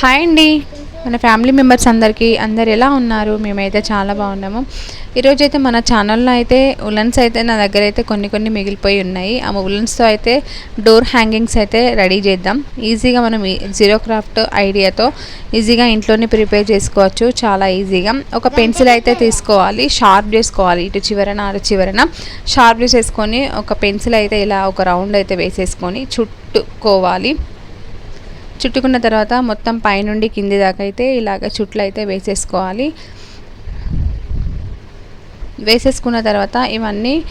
Hi అండి. మన family members అందరికీ అందరు ఎలా ఉన్నారు? మేమైతే చాలా బాగున్నాము. ఈరోజు అయితే మన ఛానల్లో అయితే ఉలన్స్ అయితే నా దగ్గర అయితే కొన్ని కొన్ని మిగిలిపోయి ఉన్నాయి. ఆ ఉలన్స్తో అయితే డోర్ హ్యాంగింగ్స్ అయితే రెడీ చేద్దాం. ఈజీగా మనం జీరో క్రాఫ్ట్ ఐడియాతో ఈజీగా ఇంట్లోనే ప్రిపేర్ చేసుకోవచ్చు. చాలా ఈజీగా. ఒక పెన్సిల్ అయితే తీసుకోవాలి. షార్ప్ చేసుకోవాలి. ఇటు చివరన అటు చివరన. షార్ప్ చేసేసుకొని ఒక పెన్సిల్ అయితే ఇలా ఒక రౌండ్ అయితే వేసేసుకొని చుట్టుకోవాలి. చుట్టుకున్న తర్వాత మొత్తం పైనుండి కింది దాకా అయితే ఇలాగ చుట్లు అయితే వేసేసుకోవాలి. వేసేసుకున్న తర్వాత ఇవన్నీ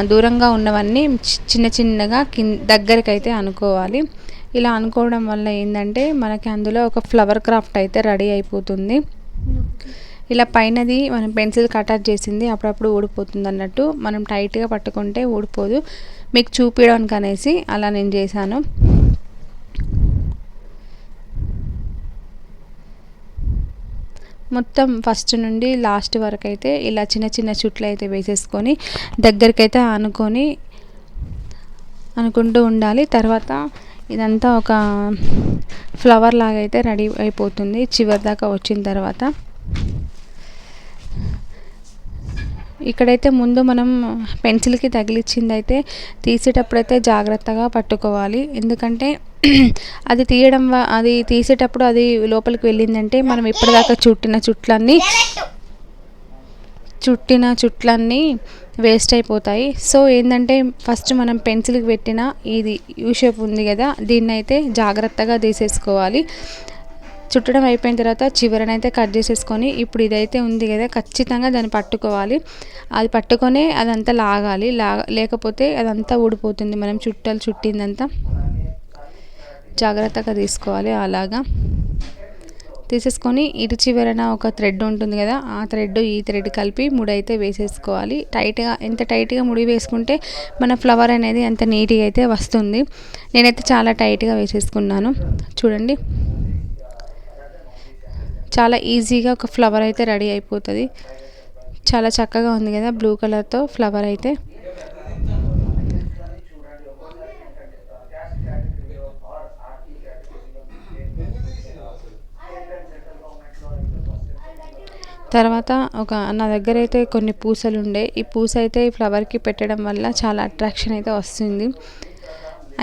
దూరంగా ఉన్నవన్నీ చి- చిన్న చిన్నగా కింద దగ్గరికి అయితే అనుకోవాలి. ఇలా అనుకోవడం వల్ల ఏంటంటే మనకి అందులో ఒక ఫ్లవర్ క్రాఫ్ట్ అయితే రెడీ అయిపోతుంది. ఇలా పైనది మనం పెన్సిల్ కటర్ చేసింది అప్పుడప్పుడు ఊడిపోతుంది అన్నట్టు మనం టైట్గా పట్టుకుంటే ఊడిపోదు. మీకు చూపించడానికి అనేసి అలా నేను చేశాను. మొత్తం ఫస్ట్ నుండి లాస్ట్ వరకు అయితే ఇలా చిన్న చిన్న చుట్లు అయితే వేసేసుకొని దగ్గరికైతే అనుకొని అనుకుంటూ ఉండాలి. తర్వాత ఇదంతా ఒక ఫ్లవర్ లాగా అయితే రెడీ అయిపోతుంది. చివరి దాకా వచ్చిన తర్వాత ఇక్కడైతే ముందు మనం పెన్సిల్కి తగిలిచ్చింది అయితే తీసేటప్పుడైతే జాగ్రత్తగా పట్టుకోవాలి. ఎందుకంటే అది తీయడం అది తీసేటప్పుడు అది లోపలికి వెళ్ళిందంటే మనం ఇప్పటిదాకా చుట్టిన చుట్లన్నీ చుట్టిన చుట్లన్నీ వేస్ట్ అయిపోతాయి. సో ఏంటంటే ఫస్ట్ మనం పెన్సిల్కి పెట్టిన ఇది యూ షేప్ ఉంది కదా దీన్ని అయితే జాగ్రత్తగా తీసేసుకోవాలి. చుట్టడం అయిపోయిన తర్వాత చివరనైతే కట్ చేసేసుకొని ఇప్పుడు ఇదైతే ఉంది కదా ఖచ్చితంగా దాన్ని పట్టుకోవాలి. అది పట్టుకొని అదంతా లాగాలి. లాగ లేకపోతే అదంతా ఊడిపోతుంది. మనం చుట్టాలు చుట్టిందంతా. జాగ్రత్తగా తీసుకోవాలి అలాగా. తీసేసుకొని ఇటు చివరన ఒక థ్రెడ్ ఉంటుంది కదా ఆ థ్రెడ్ ఈ థ్రెడ్ కలిపి ముడైతే వేసేసుకోవాలి. టైట్గా ఎంత టైట్గా ముడి వేసుకుంటే మన ఫ్లవర్ అనేది అంత నీట్గా అయితే వస్తుంది. నేనైతే చాలా టైట్గా వేసేసుకున్నాను. చూడండి. చాలా ఈజీగా ఒక ఫ్లవర్ అయితే రెడీ అయిపోతుంది. చాలా చక్కగా ఉంది కదా బ్లూ కలర్తో ఫ్లవర్ అయితే. తర్వాత ఒక నా దగ్గర అయితే కొన్ని పూసలు ఉండే ఈ పూస అయితే ఈ ఫ్లవర్కి పెట్టడం వల్ల చాలా అట్రాక్షన్ అయితే వస్తుంది.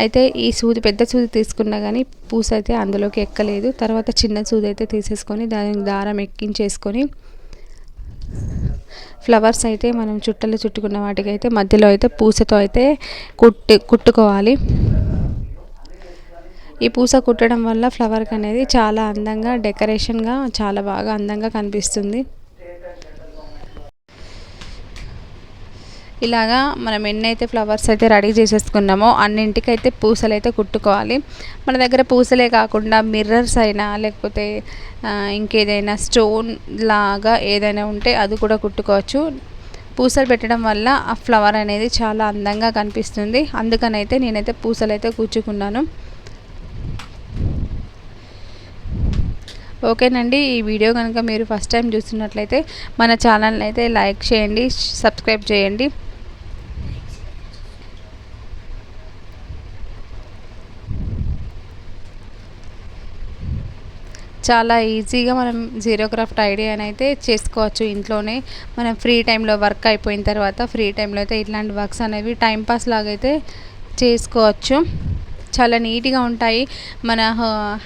అయితే ఈ సూది పెద్ద సూది తీసుకున్నా కానీ పూస అయితే అందులోకి ఎక్కలేదు. తర్వాత చిన్న సూది అయితే తీసేసుకొని దానికి దారం ఎక్కించేసుకొని ఫ్లవర్స్ అయితే మనం చుట్టలు చుట్టుకున్న వాటికైతే మధ్యలో అయితే పూసతో అయితే కుట్టి కుట్టుకోవాలి. ఈ పూస కుట్టడం వల్ల ఫ్లవర్కి అనేది చాలా అందంగా డెకరేషన్గా చాలా బాగా అందంగా కనిపిస్తుంది. ఇలాగా మనం ఎన్నైతే ఫ్లవర్స్ అయితే రెడీ చేసేసుకున్నామో అన్నింటికైతే పూసలు అయితే కుట్టుకోవాలి. మన దగ్గర పూసలే కాకుండా మిర్రర్స్ అయినా లేకపోతే ఇంకేదైనా స్టోన్ లాగా ఏదైనా ఉంటే అది కూడా కుట్టుకోవచ్చు. పూసలు పెట్టడం వల్ల ఆ ఫ్లవర్ అనేది చాలా అందంగా కనిపిస్తుంది. అందుకనైతే నేనైతే పూసలు అయితే కూర్చుకున్నాను. ఓకేనండి ఈ వీడియో కనుక మీరు ఫస్ట్ టైం చూస్తున్నట్లయితే మన ఛానల్ని అయితే లైక్ చేయండి సబ్స్క్రైబ్ చేయండి. చాలా ఈజీగా మనం జీరో క్రాఫ్ట్ ఐడియాని అయితే చేసుకోవచ్చు ఇంట్లోనే. మనం ఫ్రీ టైంలో వర్క్ అయిపోయిన తర్వాత ఫ్రీ టైంలో అయితే ఇట్లాంటి వర్క్స్ అనేవి టైంపాస్ లాగా అయితే చేసుకోవచ్చు. చాలా నీట్గా ఉంటాయి. మన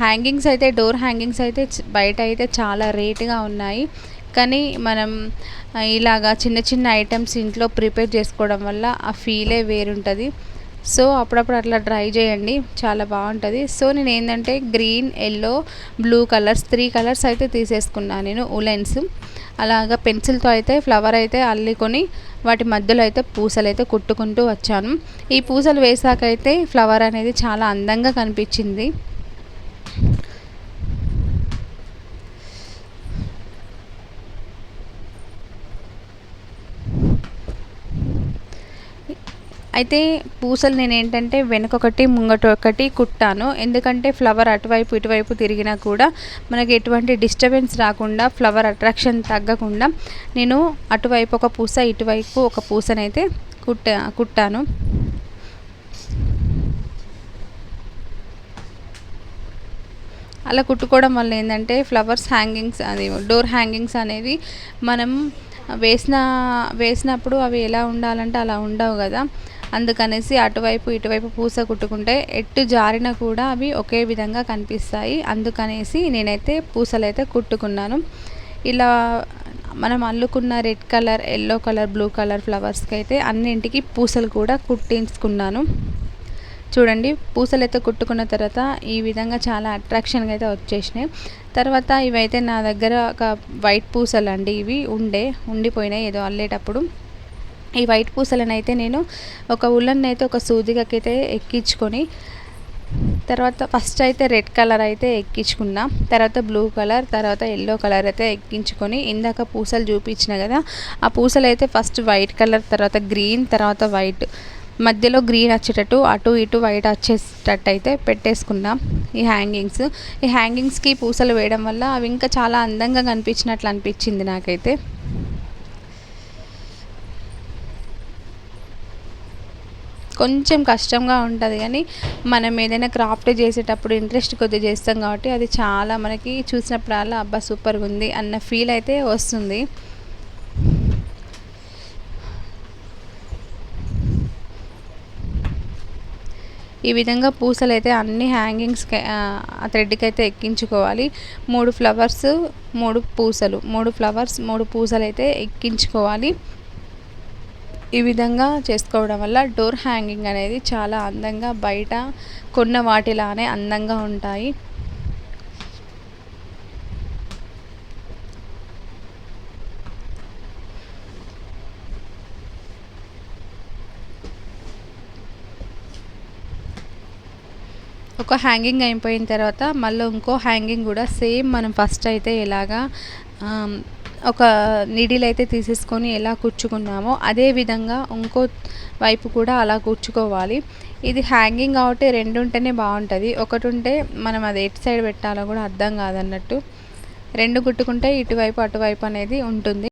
హ్యాంగింగ్స్ అయితే డోర్ హ్యాంగింగ్స్ అయితే బయట అయితే చాలా రేటుగా ఉన్నాయి. కానీ మనం ఇలాగా చిన్న చిన్న ఐటమ్స్ ఇంట్లో ప్రిపేర్ చేసుకోవడం వల్ల ఆ ఫీలే వేరుంటుంది. సో అప్పుడప్పుడు అట్లా ట్రై చేయండి. చాలా బాగుంటుంది. సో నేను ఏంటంటే green yellow blue colours three colours అయితే తీసేసుకున్నాను నేను ఉలెన్స్. అలాగా పెన్సిల్తో అయితే ఫ్లవర్ అయితే అల్లుకొని వాటి మధ్యలో అయితే పూసలు అయితే కుట్టుకుంటూ వచ్చాను. ఈ పూసలు వేసాకైతే ఫ్లవర్ అనేది చాలా అందంగా కనిపించింది. అయితే పూసలు నేను ఏంటంటే వెనకొకటి ముంగట ఒకటి కుట్టాను. ఎందుకంటే ఫ్లవర్ అటువైపు ఇటువైపు తిరిగినా కూడా మనకి ఎటువంటి డిస్టర్బెన్స్ రాకుండా ఫ్లవర్ అట్రాక్షన్ తగ్గకుండా నేను అటువైపు ఒక పూస ఇటువైపు ఒక పూసనైతే కుట్ట కుట్టాను. అలా కుట్టుకోవడం వల్ల ఏంటంటే ఫ్లవర్స్ హ్యాంగింగ్స్ అది డోర్ హ్యాంగింగ్స్ అనేది మనం వేసిన వేసినప్పుడు అవి ఎలా ఉండాలంటే అలా ఉండవు కదా. అందుకనేసి అటువైపు ఇటువైపు పూస కుట్టుకుంటే ఎట్టు జారినా కూడా అవి ఒకే విధంగా కనిపిస్తాయి. అందుకనేసి నేనైతే పూసలు అయితే కుట్టుకున్నాను. ఇలా మనం అల్లుకున్న red colour yellow colour blue colour ఫ్లవర్స్కి అయితే అన్నింటికి పూసలు కూడా కుట్టించుకున్నాను. చూడండి పూసలు అయితే కుట్టుకున్న తర్వాత ఈ విధంగా చాలా అట్రాక్షన్గా అయితే వచ్చేసినాయి. తర్వాత ఇవైతే నా దగ్గర ఒక వైట్ పూసలు అండి ఇవి. ఉండే ఉండిపోయినాయి ఏదో అల్లేటప్పుడు. ఈ వైట్ పూసలను అయితే నేను ఒక ఉల్లన్ అయితే ఒక సూదికైతే ఎక్కించుకొని తర్వాత ఫస్ట్ అయితే రెడ్ కలర్ అయితే ఎక్కించుకున్నా తర్వాత బ్లూ కలర్ తర్వాత ఎల్లో కలర్ అయితే ఎక్కించుకొని ఇందాక పూసలు చూపించిన కదా ఆ పూసలు అయితే ఫస్ట్ వైట్ కలర్ తర్వాత గ్రీన్ తర్వాత వైట్. మధ్యలో గ్రీన్ వచ్చేటట్టు అటు ఇటు వైట్ వచ్చేటట్టు అయితే పెట్టేసుకున్నాం ఈ హ్యాంగింగ్స్. ఈ హ్యాంగింగ్స్కి పూసలు వేయడం వల్ల అవి ఇంకా చాలా అందంగా కనిపించినట్లు అనిపించింది నాకైతే. కొంచెం కష్టంగా ఉంటుంది కానీ మనం ఏదైనా క్రాఫ్ట్ చేసేటప్పుడు ఇంట్రెస్ట్ కొద్దిగా చేస్తాం కాబట్టి అది చాలా మనకి చూసినప్పుడల్లా అబ్బా సూపర్గా ఉంది అన్న ఫీల్ అయితే వస్తుంది. ఈ విధంగా పూసలు అయితే అన్ని హ్యాంగింగ్స్కి ఆ థ్రెడ్కి అయితే ఎక్కించుకోవాలి. మూడు ఫ్లవర్స్ మూడు పూసలు మూడు ఫ్లవర్స్ మూడు పూసలు అయితే ఎక్కించుకోవాలి. ఈ విధంగా చేసుకోవడం వల్ల డోర్ హ్యాంగింగ్ అనేది చాలా అందంగా బయట కొన్న వాటిలానే అందంగా ఉంటాయి. ఒక హ్యాంగింగ్ అయిపోయిన తర్వాత మళ్ళీ ఇంకో హ్యాంగింగ్ కూడా సేమ్ మనం ఫస్ట్ అయితే ఎలాగా ఒక నిడిలైతే అయితే తీసేసుకొని ఎలా కూర్చుకున్నామో అదే విధంగా ఇంకో వైపు కూడా అలా కూర్చుకోవాలి. ఇది హ్యాంగింగ్ కాబట్టి రెండు ఉంటేనే బాగుంటుంది. ఒకటి ఉంటే మనం అది ఎటు సైడ్ పెట్టాలో కూడా అర్థం కాదన్నట్టు. రెండు కుట్టుకుంటే ఇటువైపు అటువైపు అనేది ఉంటుంది.